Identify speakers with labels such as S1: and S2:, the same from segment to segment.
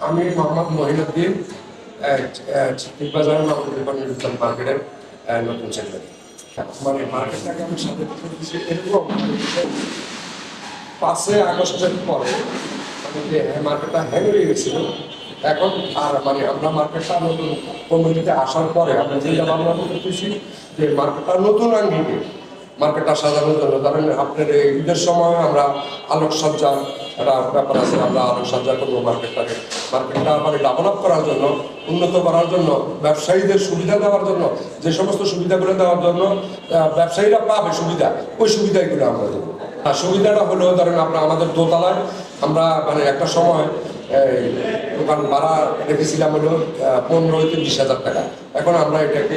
S1: আমি মোহাম্মদ মহিনুদ্দিন চিকিবাজার নবনির্বাচন মার্কেটের আহ, নতুন সেক্রেটারি মানে মার্কেটটাকে আমি সাথে এরকম পাঁচে আগস্টের পরে মানে যে মার্কেটটা হ্যাং হয়ে গেছিল এখন আর মানে আমরা মার্কেটটা নতুন কমিটিতে আসার পরে আমরা চিন্তা ভাবনা করতেছি যে মার্কেটটা নতুন আঙ্গিকে মার্কেটটা সাজানোর জন্য। ধরেন আপনার ঈদের সময় আমরা আলোকসজ্জা, একটা ব্যাপার আছে, আমরা আলোকসজ্জা করব মার্কেটটাকে। মার্কেটটা মানে ডেভেলপ করার জন্য, উন্নত করার জন্য, ব্যবসায়ীদের সুবিধা দেওয়ার জন্য, যে সমস্ত সুবিধাগুলো দেওয়ার জন্য ব্যবসায়ীরা পাবে সুবিধা, ওই সুবিধাগুলো আমরা দেবো। আর সুবিধাটা হলো, ধরেন আমরা আমাদের দোতলায়, আমরা মানে একটা সময় দোকান ভাড়া রেখেছিলাম হলো পনেরো হইতে বিশ হাজার টাকা। এখন আমরা এটাকে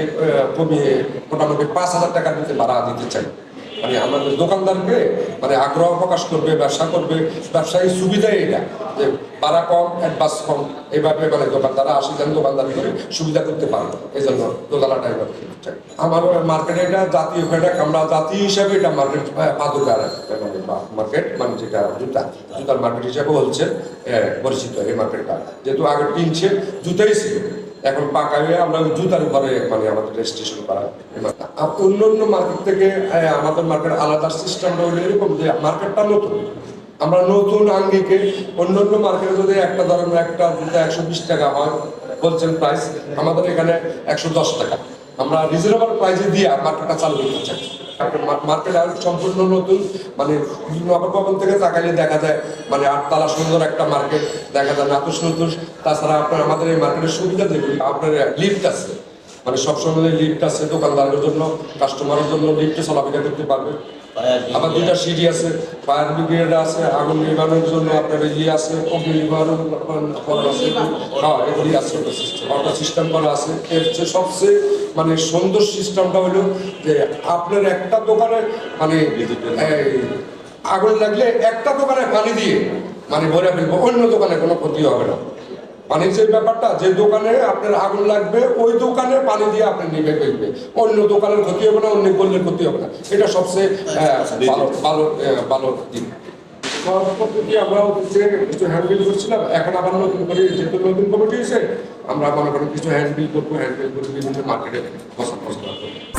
S1: কমিয়ে মোটামুটি পাঁচ হাজার টাকার মধ্যে ভাড়া দিতে চাই। মানে আমাদের দোকানদারকে মানে আগ্রহ প্রকাশ করবে, ব্যবসা করবে। ব্যবসায়ী সুবিধাই এটা, যে ভাড়া কম অ্যাডভান্স কম, এইভাবে মানে দোকানদাররা আসি যেন দোকানদারি করে সুবিধা করতে পারবে এই জন্য দোতলাটা চাই। আমার মার্কেটে এটা জাতীয় প্রোডাক্ট আমরা জাতীয় হিসাবে এটা মার্কেট পাদুকার মার্কেট মানে যেটা জুতা, জুতার মার্কেট হিসাবে হচ্ছে পরিচিত এই মার্কেটটা যেহেতু আগে টিনছে, জুতাই ছিল। এখন পাকা হয়ে আমরা জুতার উপরে মানে আমাদের রেজিস্ট্রেশন করা। আর অন্য অন্য মার্কেট থেকে আমাদের মার্কেট আলাদা সিস্টেমটা হলো এরকম যে মার্কেটটা নতুন। আমরা নতুন আঙ্গিকে অন্য অন্য মার্কেটে যদি একটা ধরনের একটা জুতা একশো বিশ টাকা হয়, বলছেন প্রাইস আমাদের এখানে একশো দশ টাকা। আমরা রিজনেবল প্রাইসে দিয়ে মার্কেটটা চালু করতে চাই মার্কেট আর সম্পূর্ণ নতুন মানে নগর থেকে তাকাইলে দেখা যায় মানে আটতলা সুন্দর একটা মার্কেট দেখা যায় নাতুস নতুস তাছাড়া আপনার আমাদের এই মার্কেটের সুবিধা দেখুন আপনার লিফট আছে। মানে সবসময় লিফট আছে দোকানদারের জন্য কাস্টমারের জন্য লিফটে চলাফেরা করতে পারবে। আবার দুইটা সিঁড়ি আছে, ফায়ার ব্রিগেড আছে, আগুন নির্মাণের জন্য আপনার ইয়ে আছে, অগ্নি করা আছে। হ্যাঁ আছে, অটো সিস্টেম। করা আছে। এর চেয়ে সবচেয়ে মানে সুন্দর সিস্টেমটা হলো যে আপনার একটা দোকানে মানে আগুন লাগলে একটা দোকানে পানি দিয়ে মানে ভরে ফেলব। অন্য দোকানে কোনো ক্ষতি হবে না। পানির যে ব্যাপারটা, যে দোকানে আপনার আগুন লাগবে, ওই দোকানে পানি দিয়ে আপনি নিভে ফেলবে। অন্য দোকানের ক্ষতি হবে না, অন্য করলের ক্ষতি হবে না। এটা সবচেয়ে ভালো ভালো ভালো দিক। আমরা হচ্ছে কিছু হ্যান্ডবিল করছিলাম, এখন আবার নতুন করে যেহেতু নতুন কমিটি হয়েছে, আমরা মনে করি কিছু হ্যান্ডবিল করব হ্যান্ডবিল করে বিভিন্ন মার্কেটে বসা বসা করব।